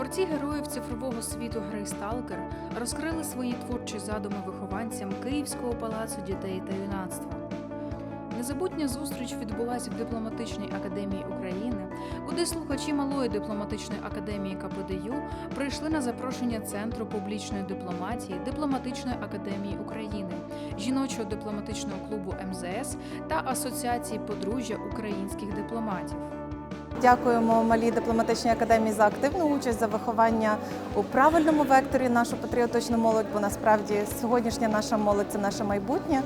Творці героїв цифрового світу гри Сталкер розкрили свої творчі задуми вихованцям Київського палацу дітей та юнацтва. Незабутня зустріч відбулася в дипломатичній академії України, куди слухачі малої дипломатичної академії КПДЮ прийшли на запрошення Центру публічної дипломатії Дипломатичної академії України, жіночого дипломатичного клубу МЗС та Асоціації подружжя українських дипломатів. Дякуємо малій дипломатичній академії за активну участь за виховання у правильному векторі нашу патріотичну молодь, бо насправді сьогоднішня наша молодь це наше майбутнє.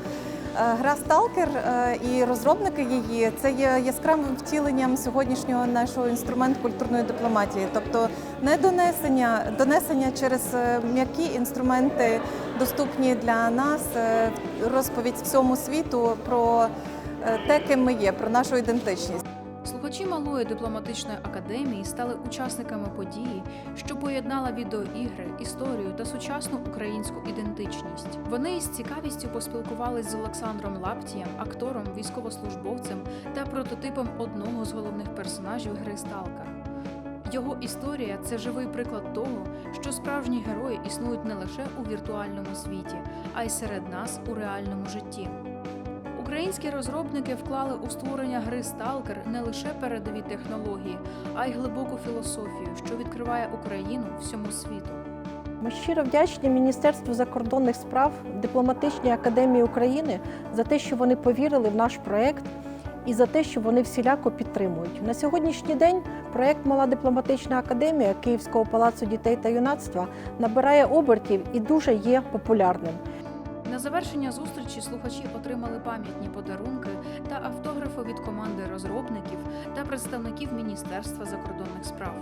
Е, Гра Сталкер е, і розробники її це є яскравим втіленням сьогоднішнього нашого інструменту культурної дипломатії, тобто не донесення, донесення через е, м'які інструменти, доступні для нас, розповідь всьому світу про те, ким ми є, про нашу ідентичність. Слухачі малої дипломатичної академії стали учасниками події, що поєднала відеоігри, історію та сучасну українську ідентичність. Вони із цікавістю поспілкувались з Олександром Лаптієм, актором, військовослужбовцем та прототипом одного з головних персонажів гри Сталкер. Його історія це живий приклад того, що справжні герої існують не лише у віртуальному світі, а й серед нас у реальному житті. Українські розробники вклали у створення гри Сталкер не лише передові технології, а й глибоку філософію, що відкриває Україну всьому світу. Ми щиро вдячні Міністерству закордонних справ дипломатичній академії України за те, що вони повірили в наш проект і за те, що вони всіляко підтримують. На сьогоднішній день проект Мала дипломатична академія Київського палацу дітей та юнацтва набирає обертів і дуже є популярним. На завершення зустрічі слухачі отримали пам'ятні подарунки та автографи від команди розробників та представників Міністерства закордонних справ.